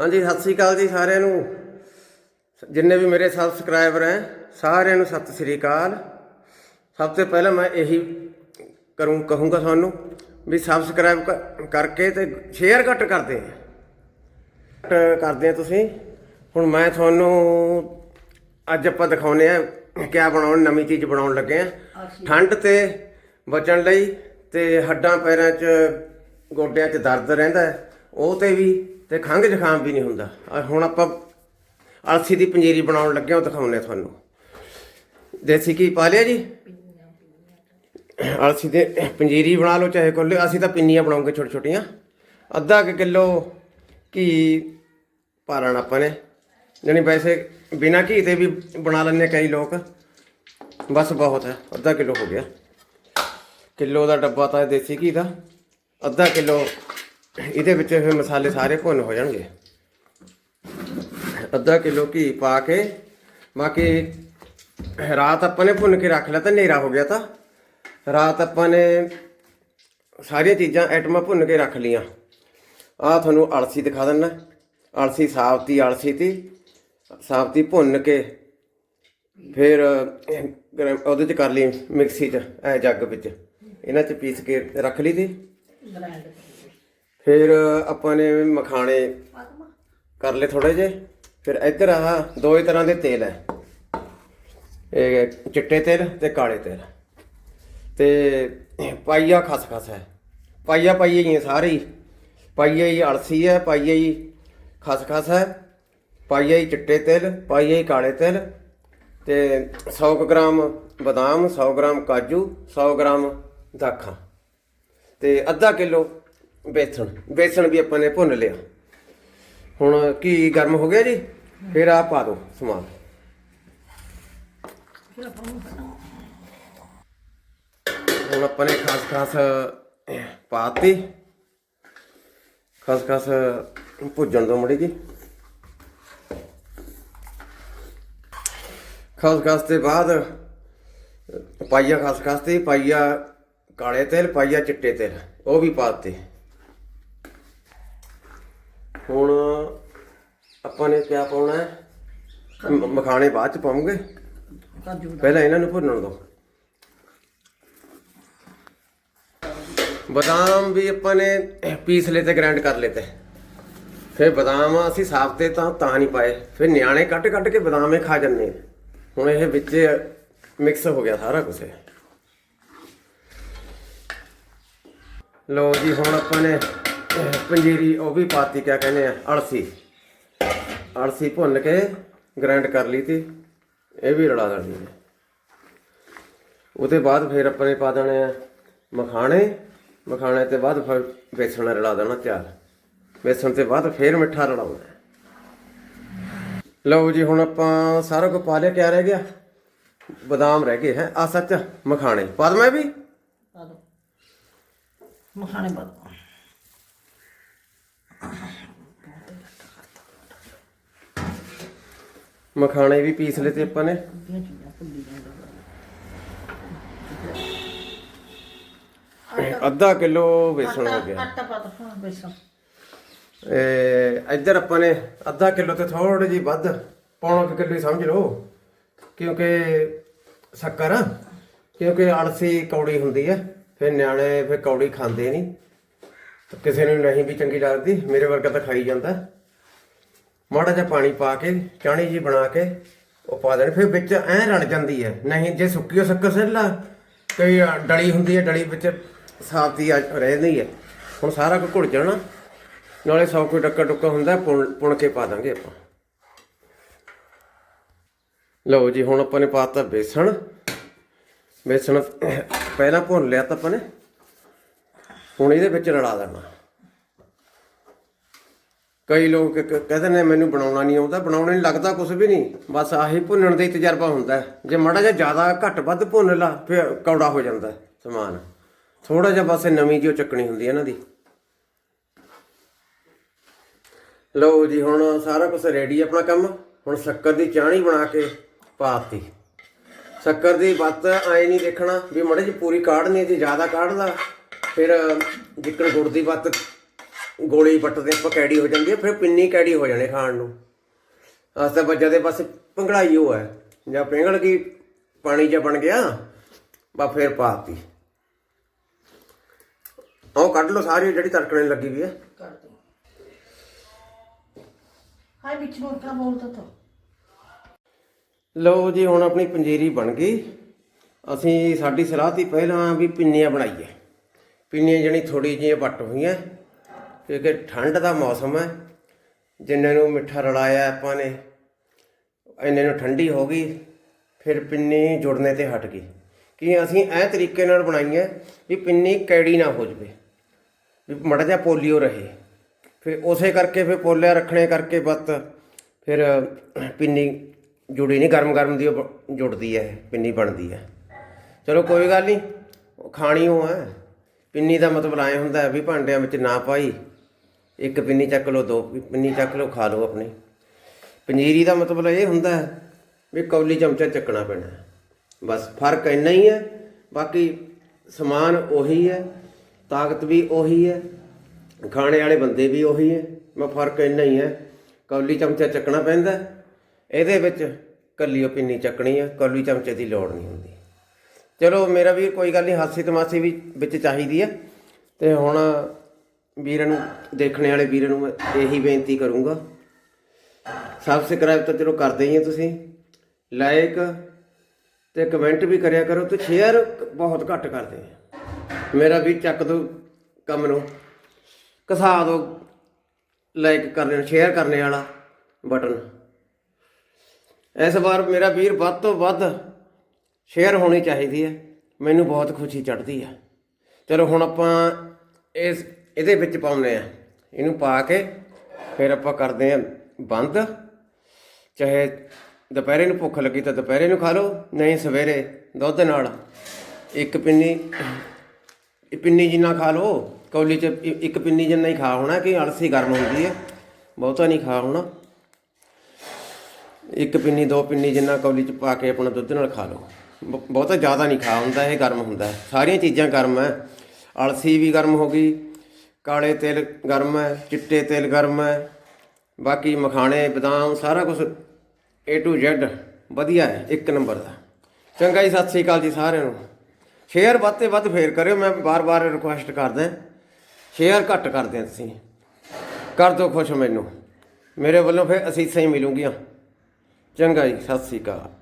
ਹਾਂਜੀ ਸਤਿ ਸ੍ਰੀ ਅਕਾਲ ਜੀ ਸਾਰਿਆਂ ਨੂੰ। ਜਿੰਨੇ ਵੀ ਮੇਰੇ ਸਬਸਕ੍ਰਾਈਬਰ ਹੈ ਸਾਰਿਆਂ ਨੂੰ ਸਤਿ ਸ੍ਰੀ ਅਕਾਲ। ਸਭ ਤੋਂ ਪਹਿਲਾਂ ਮੈਂ ਇਹੀ ਕਰੂੰ ਕਹੂੰਗਾ ਤੁਹਾਨੂੰ ਵੀ ਸਬਸਕ੍ਰਾਈਬ ਕਰਕੇ ਤੇ ਸ਼ੇਅਰ ਘੱਟ ਕਰਦੇ ਆ। ਘੱਟ ਕਰਦੇ ਆ ਤੁਸੀਂ। ਹੁਣ ਮੈਂ ਤੁਹਾਨੂੰ ਅੱਜ ਆਪਾਂ ਦਿਖਾਉਨੇ ਆ ਕਿਆ ਬਣਾਉਣ ਨਵੀਂ ਚੀਜ਼ ਬਣਾਉਣ ਲੱਗੇ ਆ। ਠੰਡ ਤੇ ਬਚਣ ਲਈ ਤੇ ਹੱਡਾਂ ਪੈਰਾਂ 'ਚ ਗੋਡਿਆਂ 'ਚ ਦਰਦ ਰਹਿੰਦਾ ਉਹ ਤੇ ਵੀ ਤੇ ਖੰਘ ਜ਼ੁਕਾਮ ਵੀ ਨਹੀਂ ਹੁੰਦਾ। ਹੁਣ ਆਪਾਂ ਅਲਸੀ ਦੀ ਪੰਜੀਰੀ ਬਣਾਉਣ ਲੱਗੇ ਹਾਂ, ਉਹ ਤੁਹਾਨੂੰ। ਦੇਸੀ ਘੀ ਪਾ ਲਿਆ ਜੀ? ਅਲਸੀ ਦੇ ਪੰਜੀਰੀ ਬਣਾ ਲਓ, ਚਾਹੇ ਕੋਲੇ। ਅਸੀਂ ਤਾਂ ਪਿੰਨੀਆਂ ਬਣਾਉਂਗੇ ਛੋਟੇ ਛੋਟੀਆਂ ਅੱਧਾ ਕੁ ਕਿਲੋ ਘੀ ਪਾ ਲੈਣਾ ਆਪਾਂ ਨੇ। ਜਾਣੀ ਵੈਸੇ ਬਿਨਾ ਘੀ ਤੇ ਵੀ ਬਣਾ ਲੈਂਦੇ ਕਈ ਲੋਕ। ਬਸ ਬਹੁਤ ਹੈ, ਅੱਧਾ ਕਿਲੋ ਹੋ ਗਿਆ। ਕਿਲੋ ਦਾ ਡੱਬਾ ਤਾਂ ਦੇਸੀ ਘੀ ਦਾ। ਅੱਧਾ ਕਿਲੋ ਇਹਦੇ ਵਿੱਚ ਫਿਰ ਮਸਾਲੇ ਸਾਰੇ ਭੁੰਨ ਹੋ ਜਾਣਗੇ। ਅੱਧਾ ਕਿਲੋ ਘੀ ਪਾ ਕੇ, ਬਾਕੀ ਰਾਤ ਆਪਾਂ ਨੇ ਭੁੰਨ ਕੇ ਰੱਖ ਲਿਆ ਤਾਂ ਹਨੇਰਾ ਹੋ ਗਿਆ ਤਾਂ। ਰਾਤ ਆਪਾਂ ਨੇ ਸਾਰੀਆਂ ਚੀਜ਼ਾਂ ਆਈਟਮਾਂ ਭੁੰਨ ਕੇ ਰੱਖ ਲੀਆਂ ਆ ਤੁਹਾਨੂੰ ਅਲਸੀ ਦਿਖਾ ਦਿੰਦਾ ਅਲਸੀ ਸਾਬਤੀ, ਅਲਸੀ ਤੀ, ਸਾਬਤੀ ਭੁੰਨ ਕੇ ਫਿਰ ਉਹਦੇ ਚ ਕਰ ਲਈ ਮਿਕਸੀ ਚ ਐ ਜੱਗ ਵਿੱਚ। ਇਹਨਾਂ ਚ ਪੀਸ ਕੇ ਰੱਖ ਲਈ ਤੀ। ਫਿਰ ਆਪਾਂ ਨੇ ਮਖਾਣੇ ਕਰ ਲਏ ਥੋੜੇ ਜੇ ਫਿਰ ਇੱਧਰ ਆ ਦੋ ਹੀ ਤਰ੍ਹਾਂ ਦੇ ਤੇਲ ਹੈ। ਇਹ ਚਿੱਟੇ ਤੇਲ ਤੇ ਕਾਲੇ ਤੇਲ। ਤੇ ਪਾਈਆ ਖਸਖਸ ਹੈ। ਪਾਈਆ ਪਾਈਆ ਹੀ ਹੈ ਸਾਰੇ ਹੀ। ਪਾਈਆ ਹੀ ਅਲਸੀ ਹੈ, ਪਾਈਆ ਹੀ ਖਸਖਸ ਹੈ। ਪਾਈਆ ਹੀ ਚਿੱਟੇ ਤੇਲ, ਪਾਈਆ ਹੀ ਕਾਲੇ ਤੇਲ। ਤੇ 100 ਕੁ ਗ੍ਰਾਮ ਬਦਾਮ 100 ਗ੍ਰਾਮ ਕਾਜੂ 100 ਗ੍ਰਾਮ ਦਾਖਾਂ। ਤੇ ਅੱਧਾ ਕਿਲੋ ਬੇਸਣ ਬੇਸਣ ਵੀ ਆਪਾਂ ਨੇ ਭੁੰਨ ਲਿਆ। ਹੁਣ ਕੀ ਗਰਮ ਹੋ ਗਿਆ ਜੀ? ਫਿਰ ਆ ਪਾ ਦਿਓ ਸਮਾਨ। ਹੁਣ ਆਪਾਂ ਨੇ ਖਾਸ ਖਾਸ ਪਾਤੀ। ਖਾਸ ਖਾਸ ਭੁੱਜਣ ਦੋ ਮੜੀ ਜੀ। ਖਾਸ ਖਾਸ ਤੇ ਬਾਅਦ ਪਾਈਆ ਖਾਸ ਖਾਸ ਤੇ, ਪਾਈਆ ਕਾਲੇ ਤੇਲ, ਪਾਈਆ ਚਿੱਟੇ ਤੇਲ, ਉਹ ਵੀ ਪਾਤੇ ਹੁਣ ਆਪਾਂ ਨੇ ਕਿਆ ਪਾਉਣਾ ਹੈ? ਮ- ਮਖਾਣੇ ਬਾਅਦ ਚ ਪਾਉਂਗੇ। ਕਾਜੂ ਪਹਿਲਾਂ ਇਹਨਾਂ ਨੂੰ ਭੁੰਨਣ ਦਿਓ ਬਦਾਮ ਵੀ ਆਪਾਂ ਨੇ ਪੀਸ ਲਏ ਤੇ ਗ੍ਰਾਈਂਡ ਕਰ ਲਏ ਤੇ। ਫਿਰ ਬਦਾਮ ਅਸੀਂ ਸਾਫ਼ ਤੇ ਤਾਂ ਤਾਂ ਨਹੀਂ ਪਾਏ। ਫਿਰ ਨਿਆਣੇ ਕੱਟ ਕੱਟ ਕੇ ਬਦਾਮ ਹੀ ਖਾ ਜਾਂਦੇ ਆ। ਹੁਣ ਇਹ ਵਿੱਚ ਮਿਕਸ ਹੋ ਗਿਆ ਸਾਰਾ ਕੁਝ ਲੋ ਜੀ ਹੁਣ ਆਪਾਂ ਨੇ ਪੰਜੀਰੀ ਉਹ ਵੀ ਪਾਤੀ, ਕਿਆ ਕਹਿੰਦੇ ਆ, ਅਲਸੀ। ਅਲਸੀ ਭੁੰਨ ਕੇ ਗ੍ਰਾਈਂਡ ਕਰ ਲਈ ਤੀ, ਇਹ ਵੀ ਰਲਾ ਦੇਣੀ ਹੈ ਉਹਦੇ ਬਾਅਦ ਫਿਰ ਆਪਾਂ ਨੇ ਪਾ ਦੇਣੇ ਆ ਮਖਾਣੇ। ਮਖਾਣੇ ਤੇ ਬਾਅਦ ਫਿਰ ਬੇਸਣ ਰਲਾ ਦੇਣਾ ਤਿਆਰ। ਬੇਸਣ ਤੇ ਬਾਅਦ ਫਿਰ ਮਿੱਠਾ ਰਲਾਉਣਾ। ਲਓ ਜੀ, ਹੁਣ ਆਪਾਂ ਸਾਰਾ ਕੁਝ ਪਾ ਲਿਆ ਕਿਆ ਰਹਿ ਗਿਆ। ਬਦਾਮ ਰਹਿ ਗਏ ਹੈ। ਆ ਸੱਚ, ਮਖਾਣੇ। ਪਾ ਦਵਾਂ ਵੀ? ਪਾ ਦੋ। ਮਖਾਣੇ ਪਾ ਦੋ। ਮਖਾਣੇ ਵੀ ਪੀਸ ਲਏ ਤੇ ਆਪਾਂ ਨੇ। ਅੱਧਾ ਕਿਲੋ ਬੇਸਣ ਹੋ ਗਿਆ। ਆਟਾ ਪਾ ਦੋ ਹਾਂ ਬੇਸਣ ਇਹ ਇੱਧਰ ਆਪਾਂ ਨੇ ਅੱਧਾ ਕਿਲੋ ਤੇ ਥੋੜੀ ਜੀ ਵੱਧ ਪੌਣਾ ਕਿਲੋ ਹੀ ਸਮਝ ਲਓ। ਕਿਉਂਕਿ ਸ਼ੱਕਰ ਕਿਉਂਕਿ ਅਲਸੀ ਕੌੜੀ ਹੁੰਦੀ ਹੈ ਫਿਰ ਨਿਆਣੇ ਫਿਰ ਕੌੜੀ ਖਾਂਦੇ ਨਹੀਂ ਕਿਸੇ ਨੂੰ ਨਹੀਂ ਵੀ ਚੰਗੀ ਲੱਗਦੀ ਮੇਰੇ ਵਰਗਾ ਤਾਂ ਖਾਈ ਜਾਂਦਾ। ਮਾੜਾ ਜਿਹਾ ਪਾਣੀ ਪਾ ਕੇ, ਚਾਣੀ ਜੀ ਬਣਾ ਕੇ ਉਹ ਪਾ ਦੇਣੀ, ਫਿਰ ਵਿੱਚ ਐ ਰਲ ਜਾਂਦੀ ਹੈ। ਨਹੀਂ, ਜੇ ਸੁੱਕੀ ਹੋ ਸ਼ੱਕਰ ਸਿੱਲਾ ਕਈ ਡਲੀ ਹੁੰਦੀ ਹੈ, ਡਲੀ ਵਿੱਚ ਸਾਫਤੀ ਰਹਿੰਦੀ ਹੈ। ਹੁਣ ਸਾਰਾ ਕੁਝ ਘੁਲ ਜਾਣਾ, ਨਾਲੇ ਸੌ ਕੋਈ ਡੱਕਾ ਡੁੱਕਾ ਹੁੰਦਾ, ਪੁਣ ਪੁਣ ਕੇ ਪਾ ਦਾਂਗੇ ਆਪਾਂ। ਲਓ ਜੀ, ਹੁਣ ਆਪਾਂ ਨੇ ਪਾਤਾ ਬੇਸਣ। ਬੇਸਣ ਪਹਿਲਾਂ ਭੁੰਨ ਲਿਆ ਤਾਂ ਆਪਾਂ ਨੇ, ਹੁਣ ਇਹਦੇ ਵਿੱਚ ਰਲਾ ਦੇਣਾ। ਕਈ ਲੋਕ ਕ- ਕਹਿੰਦੇ ਨੇ ਮੈਨੂੰ ਬਣਾਉਣਾ ਨਹੀਂ ਆਉਂਦਾ, ਬਣਾਉਣੇ ਨਹੀਂ ਲੱਗਦਾ ਕੁਝ ਵੀ ਨਹੀਂ। ਬਸ ਆਹੀ ਭੁੰਨਣ ਦਾ ਹੀ ਤਜਰਬਾ ਹੁੰਦਾ ਹੈ। ਜੇ ਮਾੜਾ ਜਿਹਾ ਜ਼ਿਆਦਾ ਘੱਟ ਵੱਧ ਭੁੰਨ ਲਾ, ਫਿਰ ਕੌੜਾ ਹੋ ਜਾਂਦਾ ਹੈ ਸਮਾਨ। ਥੋੜਾ ਜਿਹਾ ਬਸ ਇਹ ਨਵੀਂ ਜਿਹੀ ਚੱਕਣੀ ਹੁੰਦੀ ਹੈ ਇਹਨਾਂ ਦੀ। ਲਓ ਜੀ, ਹੁਣ ਸਾਰਾ ਕੁਝ ਰੈਡੀ ਆਪਣਾ ਕੰਮ। ਹੁਣ ਸ਼ੱਕਰ ਦੀ ਚਾਹਣੀ ਬਣਾ ਕੇ ਪਾਤੀ। ਸ਼ੱਕਰ ਦੀ ਬੱਤ ਐ ਨਹੀਂ ਦੇਖਣਾ ਵੀ ਮੜੇ ਜੀ ਪੂਰੀ ਕਾੜਨੀ ਜੇ ਜ਼ਿਆਦਾ ਕਾੜਦਾ ਫਿਰ ਜਿੱਕਣ ਗੁੜ ਦੀ ਬੱਤ ਗੋਲੀ ਪੱਟਦੇ ਆਪਾਂ ਕੈੜੀ ਹੋ ਜਾਂਦੀ ਹੈ ਫਿਰ ਪਿੰਨੀ ਕੈੜੀ ਹੋ ਜਾਣੇ ਖਾਣ ਨੂੰ। ਆਸਤਾ ਬੱਜਾ ਦੇ ਬਸ ਪੰਗੜਾਈ ਉਹ ਹੈ। ਜਾਂ ਪਿੰਗਲ ਕੀ ਪਾਣੀ ਜਿਹਾ ਬਣ ਗਿਆ ਬਾ ਫਿਰ ਪਾਤੀ। ਉਹ ਕੱਢ ਲਓ ਸਾਰੀ ਜਿਹੜੀ ਤੜਕਣੇ ਲੱਗੀ ਵੀ ਹੈ। ਕਰ ਦੋ। ਹਾਏ ਵਿੱਚ ਨੂੰ ਕਿਆ ਬੋਲਦਾ ਤਾ ਲਓ ਜੀ ਹੁਣ ਆਪਣੀ ਪੰਜੀਰੀ ਬਣ ਗਈ। ਅਸੀਂ ਸਾਡੀ ਸਲਾਹ ਤੀ ਪਹਿਲਾਂ ਵੀ ਪਿੰਨੀਆਂ ਬਣਾਈਏ। ਪਿੰਨੀਆਂ ਜਿਹੜੀ ਥੋੜੀ ਜਿਹੀਆਂ ਵੱਟ ਹੋਈਆਂ। ਕਿਉਂਕਿ ਠੰਡ ਦਾ ਮੌਸਮ ਹੈ, ਜਿੰਨੇ ਨੂੰ ਮਿੱਠਾ ਰਲਾਇਆ ਆਪਾਂ ਨੇ, ਇੰਨੇ ਨੂੰ ਠੰਡੀ ਹੋ ਗਈ, ਫਿਰ ਪਿੰਨੀ ਜੁੜਨੇ ਤੇ ਹਟ ਗਈ। ਕਿ ਅਸੀਂ ਐ ਤਰੀਕੇ ਨਾਲ ਬਣਾਈ ਹੈ ਵੀ ਪਿੰਨੀ ਕੈੜੀ ਨਾ ਹੋ ਜਵੇ, ਵੀ ਮੜਾ ਜਿਹਾ ਪੋਲੀਓ ਰਹੇ। ਫਿਰ ਉਸੇ ਕਰਕੇ ਫਿਰ ਪੋਲਿਆ ਰੱਖਣੇ ਕਰਕੇ ਬੱਤ ਫਿਰ ਪਿੰਨੀ ਜੁੜੀ ਨਹੀਂ ਗਰਮ ਗਰਮ ਦੀ ਉਹ ਜੁੜਦੀ ਹੈ, ਪਿੰਨੀ ਬਣਦੀ ਹੈ। ਚਲੋ ਕੋਈ ਗੱਲ ਨਹੀਂ ਖਾਣੀ ਉਹ ਹੈ। ਪਿੰਨੀ ਦਾ ਮਤਲਬ ਐ ਹੁੰਦਾ ਵੀ ਭਾਂਡਿਆਂ ਵਿੱਚ ਨਾ ਪਾਈ ਇੱਕ ਪਿੰਨੀ ਚੱਕ ਲਓ, ਦੋ ਪਿੰਨੀ ਚੱਕ ਲਓ, ਖਾ ਲਓ ਆਪਣੀ। ਪੰਜੀਰੀ ਦਾ ਮਤਲਬ ਇਹ ਹੁੰਦਾ ਹੈ ਵੀ ਕੌਲੀ ਚਮਚਾ ਚੱਕਣਾ ਪੈਣਾ ਬਸ ਫ਼ਰਕ ਇੰਨਾ ਹੀ ਹੈ, ਬਾਕੀ ਸਮਾਨ ਉਹੀ ਹੈ, ਤਾਕਤ ਵੀ ਉਹੀ ਹੈ, ਖਾਣੇ ਵਾਲੇ ਬੰਦੇ ਵੀ ਉਹੀ ਹੈ, ਮੈਂ ਫ਼ਰਕ ਇੰਨਾ ਹੀ ਹੈ। ਕੌਲੀ ਚਮਚਾ ਚੱਕਣਾ ਪੈਂਦਾ ਇਹਦੇ ਵਿੱਚ ਕੱਲੀ ਉਹ ਪਿੰਨੀ ਚੱਕਣੀ ਹੈ, ਕੌਲੀ ਚਮਚੇ ਦੀ ਲੋੜ ਨਹੀਂ ਹੁੰਦੀ। ਚਲੋ ਮੇਰਾ ਵੀ ਕੋਈ ਗੱਲ ਨਹੀਂ, ਹਾਸੀ ਤਮਾਸੀ ਵੀ ਵਿੱਚ ਚਾਹੀਦੀ ਹੈ। ਤੇ ਹੁਣ ਵੀਰਾਂ ਨੂੰ, ਦੇਖਣੇ ਵਾਲੇ ਵੀਰਾਂ ਨੂੰ ਮੈਂ ਇਹੀ ਬੇਨਤੀ ਕਰੂੰਗਾ। ਸਬਸਕ੍ਰਾਈਬ ਤਾਂ ਚਲੋ ਕਰਦੇ ਹੀ ਆ ਤੁਸੀਂ। ਲਾਈਕ ਤੇ ਕਮੈਂਟ ਵੀ ਕਰਿਆ ਕਰੋ ਤੇ ਸ਼ੇਅਰ ਬਹੁਤ ਘੱਟ ਕਰਦੇ ਆ। ਮੇਰਾ ਵੀ ਚੱਕ ਦੋ ਕੰਮ ਨੂੰ। ਕਸਾ ਦੋ ਲਾਈਕ ਕਰਨੇ ਸ਼ੇਅਰ ਕਰਨੇ ਵਾਲਾ ਬਟਨ ਇਸ ਵਾਰ ਮੇਰਾ ਵੀਰ ਵੱਧ ਤੋਂ ਵੱਧ ਸ਼ੇਅਰ ਹੋਣੀ ਚਾਹੀਦੀ ਹੈ। ਮੈਨੂੰ ਬਹੁਤ ਖੁਸ਼ੀ ਚੜ੍ਹਦੀ ਹੈ ਚਲੋ ਹੁਣ ਆਪਾਂ ਇਸ ਇਹਦੇ ਵਿੱਚ ਪਾਉਂਦੇ ਆ ਇਹਨੂੰ ਪਾ ਕੇ ਫਿਰ ਆਪਾਂ ਕਰਦੇ ਆ ਬੰਦ। ਚਾਹੇ ਦੁਪਹਿਰੇ ਨੂੰ ਭੁੱਖ ਲੱਗੀ ਤਾਂ ਦੁਪਹਿਰੇ ਨੂੰ ਖਾ ਲਓ, ਨਹੀਂ ਸਵੇਰੇ, ਦੁੱਧ ਨਾਲ। ਇੱਕ ਪਿੰਨੀ, ਇਹ ਪਿੰਨੀ ਜਿੰਨਾ ਖਾ ਲਓ, ਕੌਲੀ ਚ ਇੱਕ ਪਿੰਨੀ ਜਿੰਨਾ ਹੀ ਖਾ ਹੋਣਾ, ਕਿ ਅਲਸੀ ਗਰਮ ਹੁੰਦੀ ਹੈ। ਬਹੁਤਾ ਨਹੀਂ ਖਾ ਹੋਣਾ। ਇੱਕ ਪਿੰਨੀ, ਦੋ ਪਿੰਨੀ ਜਿੰਨਾ ਕੌਲੀ ਚ ਪਾ ਕੇ ਆਪਣਾ ਦੁੱਧ ਨਾਲ ਖਾ ਲਓ। ਬ- ਬਹੁਤਾ ਜ਼ਿਆਦਾ ਨਹੀਂ ਖਾ ਹੁੰਦਾ, ਇਹ ਗਰਮ ਹੁੰਦਾ। ਸਾਰੀਆਂ ਚੀਜ਼ਾਂ ਗਰਮ ਹੈ। ਅਲਸੀ ਵੀ ਗਰਮ ਹੋ ਗਈ ਕਾਲੇ ਤਿਲ ਗਰਮ ਹੈ, ਚਿੱਟੇ ਤਿਲ ਗਰਮ ਹੈ, ਬਾਕੀ ਮਖਾਣੇ, ਬਦਾਮ, ਸਾਰਾ ਕੁਝ A to Z ਵਧੀਆ ਹੈ, ਇੱਕ ਨੰਬਰ ਦਾ। ਚੰਗਾ ਜੀ, ਸਤਿ ਸ੍ਰੀ ਅਕਾਲ ਜੀ ਸਾਰਿਆਂ ਨੂੰ। ਸ਼ੇਅਰ ਵੱਧ ਤੇ ਵੱਧ ਫੇਰ ਕਰਿਓ, ਮੈਂ ਬਾਰ-ਬਾਰ ਰਿਕੁਐਸਟ ਕਰਦਾ ਸ਼ੇਅਰ ਘੱਟ ਕਰਦੇ ਹਾਂ ਤੁਸੀਂ। ਕਰ ਦਿਓ ਖੁਸ਼ ਮੈਨੂੰ। ਮੇਰੇ ਵੱਲੋਂ ਫਿਰ ਅਸੀਸਾਂ ਹੀ ਮਿਲੂਗੀਆਂ। ਚੰਗਾ ਜੀ, ਸਤਿ ਸ੍ਰੀ ਅਕਾਲ।